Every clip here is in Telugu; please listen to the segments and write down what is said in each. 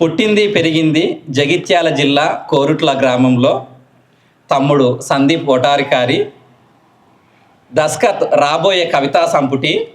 పుట్టింది పెరిగింది జగిత్యాల జిల్లా కోరుట్ల గ్రామంలో తమ్ముడు సందీప్ ఒటారికారి దస్కత్ రాబోయే కవితా సంపుటి.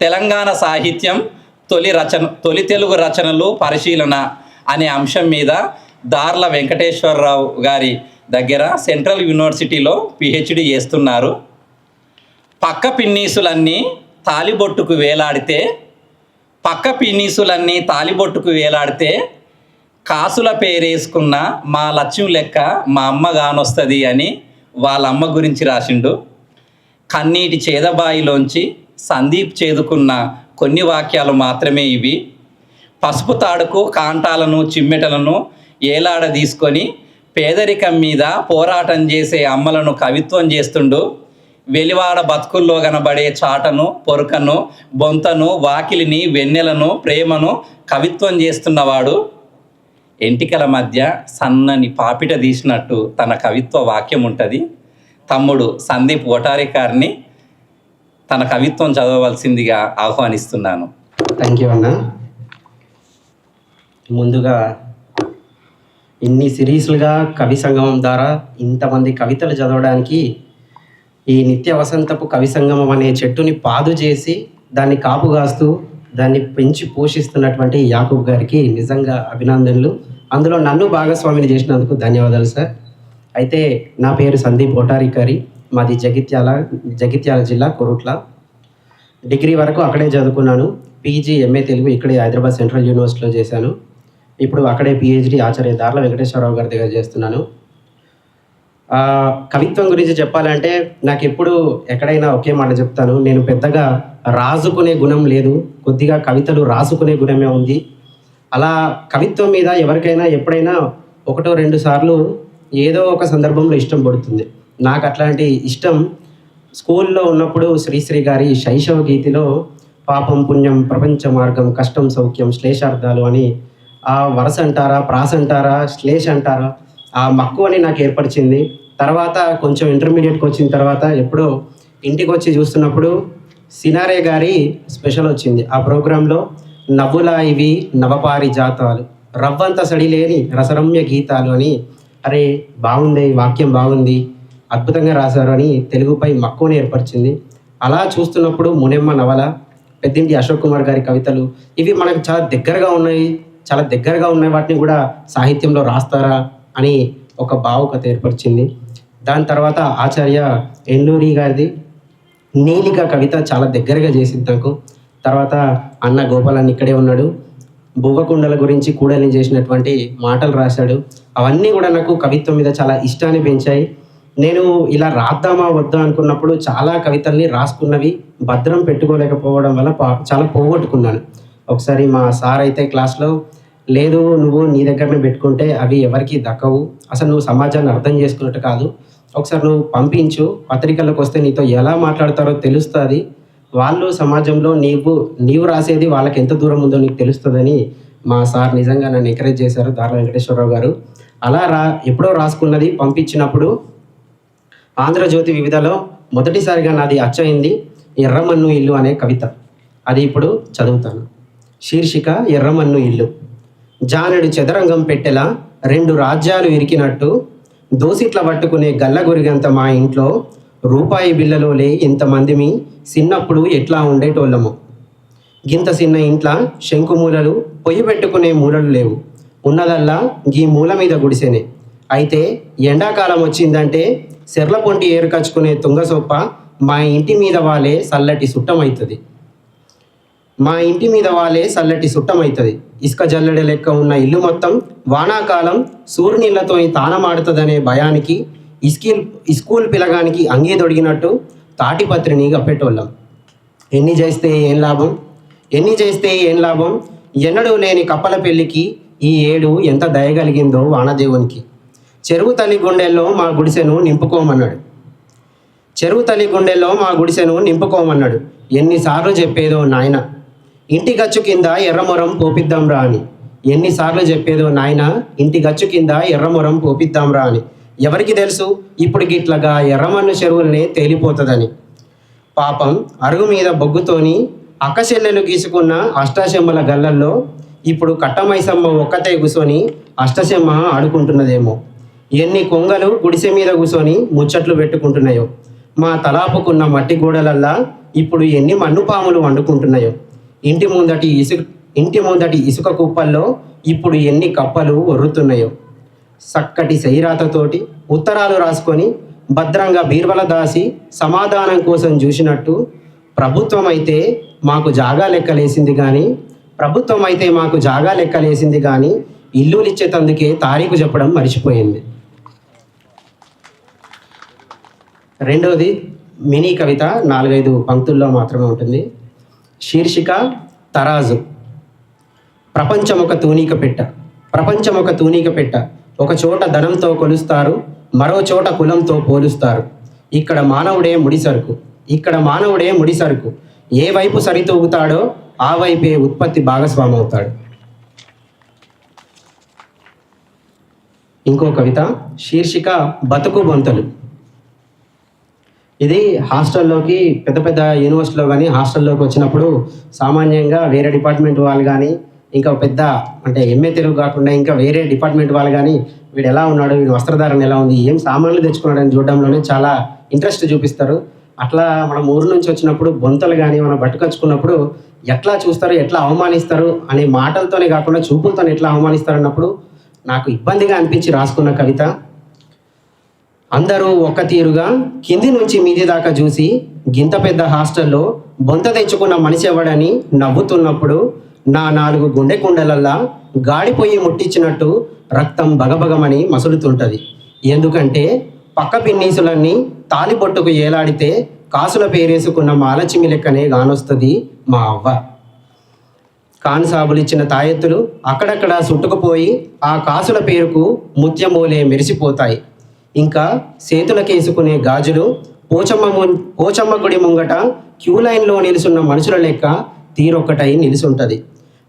తెలంగాణ సాహిత్యం తొలి రచన తొలి తెలుగు రచనలు పరిశీలన అనే అంశం మీద దార్ల వెంకటేశ్వరరావు గారి దగ్గర సెంట్రల్ యూనివర్సిటీలో పిహెచ్డి చేస్తున్నారు. పక్క పిన్నీసులన్నీ తాలిబొట్టుకు వేలాడితే పక్క పినీసులన్నీ తాలిబొట్టుకు వేలాడితే కాసుల పేరేసుకున్న మా లక్ష్యం లెక్క మా అమ్మ గానొస్తుంది అని వాళ్ళ అమ్మ గురించి రాసిండు. కన్నీటి చేదబాయిలోంచి సందీప్ చేదుకున్న కొన్ని వాక్యాలు మాత్రమే ఇవి. పసుపు తాడుకు కాంటాలను చిమ్మెటలను ఏలాడ తీసుకొని పేదరికం మీద పోరాటం చేసే అమ్మలను కవిత్వం చేస్తుండు. వెలివాడ బతుకుల్లో కనబడే చాటను పొరకను బొంతను వాకిలిని వెన్నెలను ప్రేమను కవిత్వం చేస్తున్నవాడు ఎంటికల మధ్య సన్నని పాపిట తీసినట్టు తన కవిత్వ వాక్యం ఉంటుంది. తమ్ముడు సందీప్ ఒటారికారిని తన కవిత్వం చదవవలసిందిగా ఆహ్వానిస్తున్నాను. థ్యాంక్ యూ అన్న. ముందుగా ఇన్ని సిరీస్లుగా కవి సంగమం ద్వారా ఇంతమంది కవితలు చదవడానికి ఈ నిత్య వసంతపు కవి సంగమం అనే చెట్టుని పాదు చేసి దాన్ని కాపు కాస్తూ దాన్ని పెంచి పోషిస్తున్నటువంటి యాకూబ్ గారికి నిజంగా అభినందనలు. అందులో నన్ను భాగస్వామిని చేసినందుకు ధన్యవాదాలు సార్. అయితే నా పేరు సందీప్ ఓటారికారి. మాది జగిత్యాల జగిత్యాల జిల్లా కొరుట్ల. డిగ్రీ వరకు అక్కడే చదువుకున్నాను. పీజీ ఎంఏ తెలుగు ఇక్కడే హైదరాబాద్ సెంట్రల్ యూనివర్సిటీలో చేశాను. ఇప్పుడు అక్కడే పిహెచ్డి ఆచార్య దార్ల వెంకటేశ్వరరావు గారి దగ్గర చేస్తున్నాను. కవిత్వం గురించి చెప్పాలంటే నాకు ఎప్పుడు ఎక్కడైనా ఒకే మాట చెప్తాను. నేను పెద్దగా రాసుకునే గుణం లేదు. కొద్దిగా కవితలు రాసుకునే గుణమే ఉంది. అలా కవిత్వం మీద ఎవరికైనా ఎప్పుడైనా ఒకటో రెండు సార్లు ఏదో ఒక సందర్భంలో ఇష్టం పడుతుంది. నాకు అట్లాంటి ఇష్టం స్కూల్లో ఉన్నప్పుడు శ్రీశ్రీ గారి శైశవ గీతిలో పాపం పుణ్యం ప్రపంచ మార్గం కష్టం సౌఖ్యం శ్లేషార్థాలు అని ఆ వరస అంటారా ప్రాస అంటారా శ్లేష అంటారా ఆ మక్కువని నాకు ఏర్పరిచింది. తర్వాత కొంచెం ఇంటర్మీడియట్కి వచ్చిన తర్వాత ఎప్పుడో ఇంటికి వచ్చి చూస్తున్నప్పుడు సినారే గారి స్పెషల్ వచ్చింది. ఆ ప్రోగ్రాంలో నవ్వుల ఇవి నవపారి జాతాలు రవ్వంత సడిలేని రసరమ్య గీతాలు అని అరే బాగుంది వాక్యం బాగుంది అద్భుతంగా రాశారు అని తెలుగుపై మక్కువను ఏర్పరిచింది. అలా చూస్తున్నప్పుడు మునెమ్మ నవల పెద్దింటి అశోక్ కుమార్ గారి కవితలు ఇవి మనకు చాలా దగ్గరగా ఉన్నాయి. చాలా దగ్గరగా ఉన్నాయి. వాటిని కూడా సాహిత్యంలో రాస్తారా అని ఒక భావుకత ఏర్పరిచింది. దాని తర్వాత ఆచార్య ఎన్నూరి గారిది నీలిక కవిత చాలా దగ్గరగా చేసింది నాకు తర్వాత అన్న గోపాలన్ ఇక్కడే ఉన్నాడు. బువ్వకుండల గురించి కూడలి చేసినటువంటి మాటలు రాశాడు. అవన్నీ కూడా నాకు కవిత్వం మీద చాలా ఇష్టాన్ని పెంచాయి. నేను ఇలా రాద్దామా వద్దా అనుకున్నప్పుడు చాలా కవితల్ని రాసుకున్నవి భద్రం పెట్టుకోలేకపోవడం వల్ల పా- చాలా పోగొట్టుకున్నాను. ఒకసారి మా సార్ అయితే క్లాస్లో లేదు నువ్వు నీ దగ్గరనే పెట్టుకుంటే అవి ఎవరికి దక్కవు. అసలు నువ్వు సమాజాన్ని అర్థం చేసుకున్నట్టు కాదు. ఒకసారి నువ్వు పంపించు పత్రికలకు వస్తే నీతో ఎలా మాట్లాడతారో తెలుస్తుంది. వాళ్ళు సమాజంలో నీవు నీవు రాసేది వాళ్ళకి ఎంత దూరం ఉందో నీకు తెలుస్తుందని మా సార్ నిజంగా నన్ను ఎంకరేజ్ చేశారు దారా వెంకటేశ్వరరావు గారు. అలా రా ఎప్పుడో రాసుకున్నది పంపించినప్పుడు ఆంధ్రజ్యోతి వివిధలో మొదటిసారిగా నాది అచ్చయింది ఎర్రమన్ను ఇల్లు అనే కవిత. అది ఇప్పుడు చదువుతాను. శీర్షిక ఎర్రమన్ను ఇల్లు. జానుడు చదరంగం పెట్టెలా రెండు రాజ్యాలు ఇరికినట్టు దోసిట్ల పట్టుకునే గల్లగొరిగంత మా ఇంట్లో రూపాయి బిల్లలోలే ఇంతమందిమి చిన్నప్పుడు ఎట్లా ఉండేటోళ్ళము. గింత చిన్న ఇంట్ల శంకుమూలలు పొయ్యి పెట్టుకునే మూలలు లేవు. ఉన్నదల్లా గీ మూల మీద గుడిసెనే. అయితే ఎండాకాలం వచ్చిందంటే సెర్ల పొంటి ఏరుకచ్చుకునే తుంగసొప్ప మా ఇంటి మీద వాలే చల్లటి సుట్టమవుతుంది మా ఇంటి మీద వాలే చల్లటి సుట్టమవుతుంది ఇసుక జల్లెడ లెక్క ఉన్న ఇల్లు మొత్తం వానాకాలం సూర్యునీళ్ళతో తానమాడుతుందనే భయానికి ఇస్కిల్ స్కూల్ పిలగానికి అంగీ దొడిగినట్టు తాటిపత్రిని గప్పెట్టోళ్ళం ఎన్ని చేస్తే ఏం లాభం? ఎన్ని చేస్తే ఏం లాభం? ఎన్నడూ లేని కప్పల పెళ్ళికి ఈ ఏడు ఎంత దయగలిగిందో వానదేవునికి. చెరువు తల్లి గుండెల్లో మా గుడిసెను నింపుకోమన్నాడు. చెరువు తల్లి గుండెల్లో మా గుడిసెను నింపుకోమన్నాడు. ఎన్నిసార్లు చెప్పేదో నాయన. ఇంటి గచ్చు కింద ఎర్రమొరం పోపిద్దాంరా అని ఎన్నిసార్లు చెప్పేదో నాయన ఇంటి గచ్చు కింద ఎర్రమొరం పోపిద్దాంరా అని ఎవరికి తెలుసు? ఇప్పుడు గిట్లగా ఎర్రమన్ను చెరువులనే తేలిపోతుందని. పాపం అరుగు మీద బొగ్గుతోని అక్కచెల్లెలు గీసుకున్న అష్టాచెమ్మల గల్లల్లో ఇప్పుడు కట్టమైసమ్మ ఒక్కతే కూర్చొని అష్టశమ్మ ఆడుకుంటున్నదేమో. ఎన్ని కొంగలు గుడిసె మీద కూర్చొని ముచ్చట్లు పెట్టుకుంటున్నాయో. మా తలాపుకున్న మట్టి గోడలల్లా ఇప్పుడు ఎన్ని మన్నుపాములు వండుకుంటున్నాయో. ఇంటి ముందటి ఇసుక ఇంటి ముందటి ఇసుక కుప్పల్లో ఇప్పుడు ఎన్ని కప్పలు ఒర్రుతున్నాయో. చక్కటి శైరాతతోటి ఉత్తరాలు రాసుకొని భద్రంగా బీర్బల దాసి సమాధానం కోసం చూసినట్టు ప్రభుత్వం అయితే మాకు జాగా లెక్కలేసింది కానీ ప్రభుత్వం అయితే మాకు జాగా లెక్కలేసింది కానీ ఇల్లులు ఇచ్చేతందుకే తారీఖు చెప్పడం మర్చిపోయింది. రెండవది మినీ కవిత నాలుగైదు పంక్తుల్లో మాత్రమే ఉంటుంది. శీర్షిక తరాజు. ప్రపంచం ఒక తూనిక పెట్ట. ప్రపంచం ఒక తూనిక పెట్ట. ఒక చోట ధనంతో కొలుస్తారు మరో చోట కులంతో పోలుస్తారు. ఇక్కడ మానవుడే ముడిసరుకు ఇక్కడ మానవుడే ముడిసరుకు ఏ వైపు సరితూగుతాడో ఆ వైపే ఉత్పత్తి భాగస్వామి అవుతాడు ఇంకో కవిత శీర్షిక బతుకు బొంతలు. ఇది హాస్టల్లోకి పెద్ద పెద్ద యూనివర్సిటీలో కానీ హాస్టల్లోకి వచ్చినప్పుడు సామాన్యంగా వేరే డిపార్ట్మెంట్ వాళ్ళు కానీ ఇంకా పెద్ద అంటే ఎంఏ తెలుగు కాకుండా ఇంకా వేరే డిపార్ట్మెంట్ వాళ్ళు కానీ వీడు ఎలా ఉన్నాడు వీడి వస్త్రధారణ ఎలా ఉంది ఏం సామాన్లు తెచ్చుకున్నాడని చూడడంలోనే చాలా ఇంట్రెస్ట్ చూపిస్తారు. అట్లా మనం ఊరు నుంచి వచ్చినప్పుడు బొంతలు కానీ మనం పట్టుకొచ్చుకున్నప్పుడు ఎట్లా చూస్తారు ఎట్లా అవమానిస్తారు అనే మాటలతోనే కాకుండా చూపులతో ఎట్లా అవమానిస్తారు అన్నప్పుడు నాకు ఇబ్బందిగా అనిపించి రాసుకున్న కవిత. అందరూ ఒక్క తీరుగా కింది నుంచి మీది దాకా చూసి గింత పెద్ద హాస్టల్లో బొంత తెచ్చుకున్న మనిషి ఎవడని నవ్వుతున్నప్పుడు నా నాలుగు గుండె కుండలల్లా గాడిపోయి ముట్టించినట్టు రక్తం బగబగమని మసులుతుంటది. ఎందుకంటే పక్క పిన్నీసులన్నీ తాలిబొట్టుకు ఏలాడితే కాసుల పేరేసుకున్న మాలచిమి లెక్కనే గానొస్తుంది మా అవ్వ. కాన్సాబులు ఇచ్చిన తాయెత్తులు అక్కడక్కడ సుట్టుకుపోయి ఆ కాసుల పేరుకు ముత్యమూలే మెరిసిపోతాయి. ఇంకా చేతులకేసుకునే గాజులు పోచమ్మ ము- పోచమ్మ గుడి ముంగట క్యూ లైన్లో నిలుసున్న మనుషుల లెక్క తీరొక్కటై నిలుసుంటది.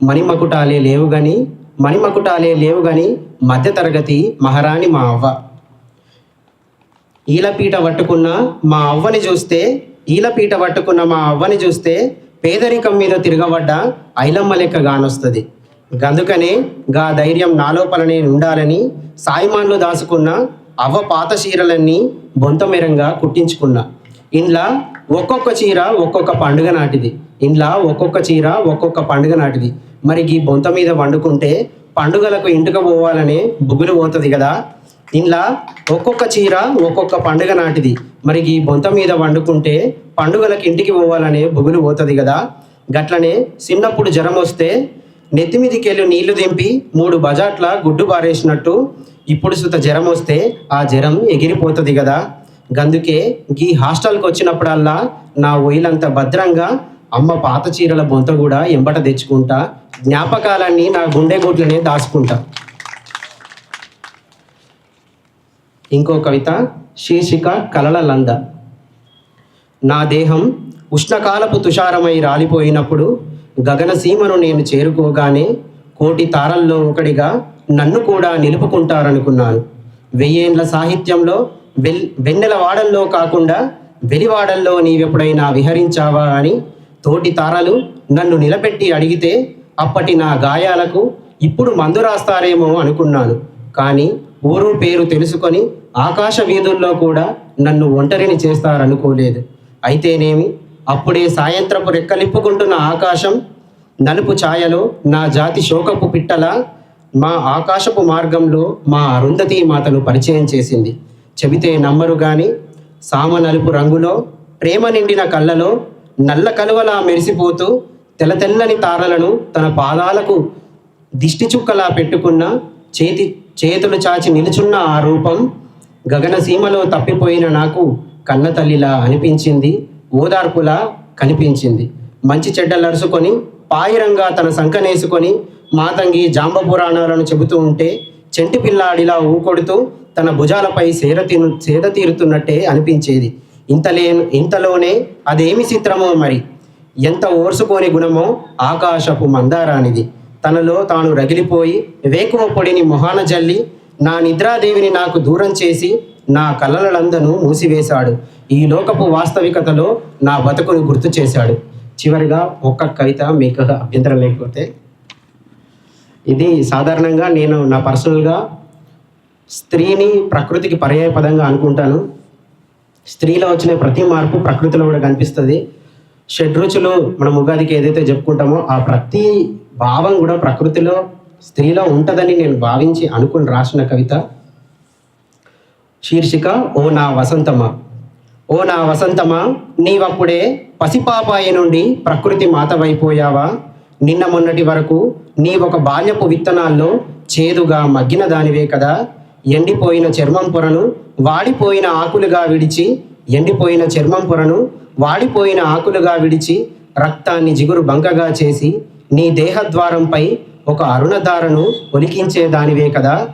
మణిమకుటాలే లేవు గని మణిమకుటాలే లేవు గని మధ్యతరగతి మహారాణి మా అవ్వ. ఈలపీట పట్టుకున్న మా అవ్వని చూస్తే ఈలపీట పట్టుకున్న మా అవ్వని చూస్తే పేదరికం మీద తిరగబడ్డ ఐలమ్మ లెక్క గానొస్తుంది. గందుకనే గా ధైర్యం నాలోపలనే ఉండాలని సాయిమాన్లు దాసుకున్న అవ్వ పాత చీరలన్నీ బొంతమెరంగా కుట్టించుకున్నా. ఇండ్లా ఒక్కొక్క చీర ఒక్కొక్క పండుగ నాటిది. ఇండ్లా ఒక్కొక్క చీర ఒక్కొక్క పండుగ నాటిది. మరి ఈ బొంత మీద వండుకుంటే పండుగలకు ఇంటికి పోవాలనే బుగులు పోతుంది కదా ఇంట్లో ఒక్కొక్క చీర ఒక్కొక్క పండుగ నాటిది. మరి ఈ బొంత మీద వండుకుంటే పండుగలకు ఇంటికి పోవాలనే బుగులు పోతుంది కదా గట్లనే చిన్నప్పుడు జ్వరం వస్తే నెత్తిమిదికెళ్ళి నీళ్ళు దింపి మూడు బజాట్ల గుడ్డు పారేసినట్టు ఇప్పుడు సుత జ్వరం వస్తే ఆ జ్వరం ఎగిరిపోతుంది కదా. గందుకే ఈ హాస్టల్కి వచ్చినప్పుడల్లా నా ఒయిలంత భద్రంగా అమ్మ పాత చీరల బొంత కూడా ఎంబట తెచ్చుకుంటా జ్ఞాపకాలన్నీ నా గుండె గోట్లనే దాచుకుంటా. ఇంకో కవిత శీర్షిక కలల లంద. నా దేహం ఉష్ణకాలపు తుషారమై రాలిపోయినప్పుడు గగనసీమను నేను చేరుకోగానే కోటి తారల్లో ఒకడిగా నన్ను కూడా నిలుపుకుంటారనుకున్నాను. వెయ్యేండ్ల సాహిత్యంలో వెల్ వెన్నెల వాడల్లో కాకుండా వెలివాడల్లో నీవెప్పుడైనా విహరించావా అని తోటి తారలు నన్ను నిలబెట్టి అడిగితే అప్పటి నా గాయాలకు ఇప్పుడు మందు రాస్తారేమో అనుకున్నాను. కానీ ఊరు పేరు తెలుసుకొని ఆకాశ వీధుల్లో కూడా నన్ను ఒంటరిని చేస్తారనుకోలేదు. అయితేనేమి? అప్పుడే సాయంత్రపు రెక్కలిప్పుకుంటున్న ఆకాశం నలుపు ఛాయలో నా జాతి శోకపు పిట్టల మా ఆకాశపు మార్గంలో మా అరుంధతి మాతను పరిచయం చేసింది. చెబితే నమ్మరు గాని సామ నలుపు రంగులో ప్రేమ నిండిన కళ్ళలో నల్ల కలువలా మెరిసిపోతూ తెల్ల తెల్లని తారలను తన పాదాలకు దిష్టి చుక్కలా పెట్టుకున్న చేతి చేతులు చాచి నిలుచున్న ఆ రూపం గగనసీమలో తప్పిపోయిన నాకు కన్న తల్లిలా అనిపించింది ఓదార్పులా కనిపించింది. మంచి చెడ్డలరుసుకొని పాయిరంగా తన సంకనేసుకొని మాతంగి జాంబ పురాణాలను చెబుతూ ఉంటే చెంటి పిల్లాడిలా ఊకొడుతూ తన భుజాలపై సేర తీరు సేద తీరుతున్నట్టే అనిపించేది. ఇంతలే ఇంతలోనే అదేమి చిత్రమో మరి? ఎంత ఓర్సుకోని గుణమో ఆకాశపు మందారానిది. తనలో తాను రగిలిపోయి వేకువ పొడిని మొహాన జల్లి నా నిద్రాదేవిని నాకు దూరం చేసి నా కలలలందను మూసివేశాడు. ఈ లోకపు వాస్తవికతలో నా బతుకును గుర్తు చేశాడు. చివరిగా ఒక్క కవిత మీకు అభ్యంతరం లేకపోతే ఇది సాధారణంగా నేను నా పర్సనల్గా స్త్రీని ప్రకృతికి పర్యాయపదంగా అనుకుంటాను. స్త్రీలో వచ్చిన ప్రతి మార్పు ప్రకృతిలో కూడా కనిపిస్తుంది. షడ్రుచులు మనం ఉగాదికి ఏదైతే చెప్పుకుంటామో ఆ ప్రతి భావం కూడా ప్రకృతిలో స్త్రీలో ఉంటుందని నేను భావించి అనుకుని రాసిన కవిత. శీర్షిక ఓ నా వసంతమా ఓ నా వసంతమా నీవప్పుడే పసిపాపాయి నుండి ప్రకృతి మాతవైపోయావా? నిన్న మొన్నటి వరకు నీ ఒక బాల్యపు విత్తనాల్లో చేదుగా మగ్గిన దానివే కదా. ఎండిపోయిన చర్మం పొరను వాడిపోయిన ఆకులుగా విడిచి ఎండిపోయిన చర్మం పొరను వాడిపోయిన ఆకులుగా విడిచి రక్తాన్ని జిగురు బంకగా చేసి నీ దేహద్వారంపై ఒక అరుణధారను ఒలికించే దానివే కదా.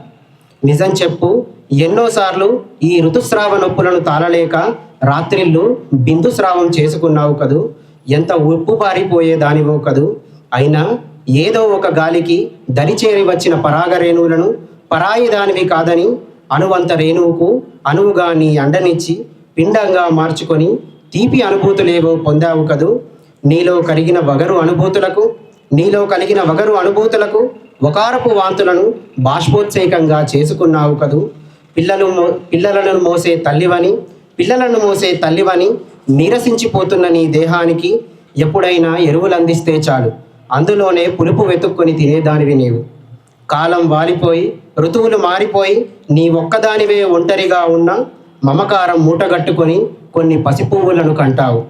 నిజం చెప్పు ఎన్నోసార్లు ఈ ఋతుస్రావ నొప్పులను తాళలేక రాత్రిళ్ళు బిందుస్రావం చేసుకున్నావు కదూ? ఎంత ఉప్పు పారిపోయే దానివో కదూ? అయినా ఏదో ఒక గాలికి దరిచేరి వచ్చిన పరాగ రేణువులను పరాయి దానివి కాదని అనువంత రేణువుకు అనువుగా నీ అండనిచ్చి పిండంగా మార్చుకొని తీపి అనుభూతులేవో పొందావు కదూ? నీలో కలిగిన వగరు అనుభూతులకు నీలో కలిగిన వగరు అనుభూతులకు ఒకారపు వాంతులను బాష్పోత్సేకంగా చేసుకున్నావు కదూ? పిల్లలు మో- పిల్లలను మోసే తల్లివని పిల్లలను మోసే తల్లివని నీరసించిపోతున్న నీ దేహానికి ఎప్పుడైనా ఎరువులందిస్తే చాలు. అందులోనే పులుపు వెతుక్కొని తినేదానివి నీవు. కాలం వాలిపోయి ఋతువులు మారిపోయి నీ ఒక్కదానివే ఒంటరిగా ఉన్న మమకారం మూటగట్టుకొని కొన్ని పసిపువ్వులను కంటావు.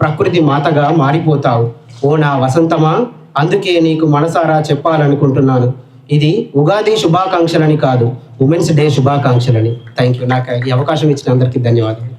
ప్రకృతి మాతగా మారిపోతావు. ఓ నా వసంతమా అందుకే నీకు మనసారా చెప్పాలనుకుంటున్నాను. ఇది ఉగాది శుభాకాంక్షలని కాదు ఉమెన్స్ డే శుభాకాంక్షలని. థ్యాంక్ యూ నాకు ఈ అవకాశం ఇచ్చిన అందరికీ ధన్యవాదాలు.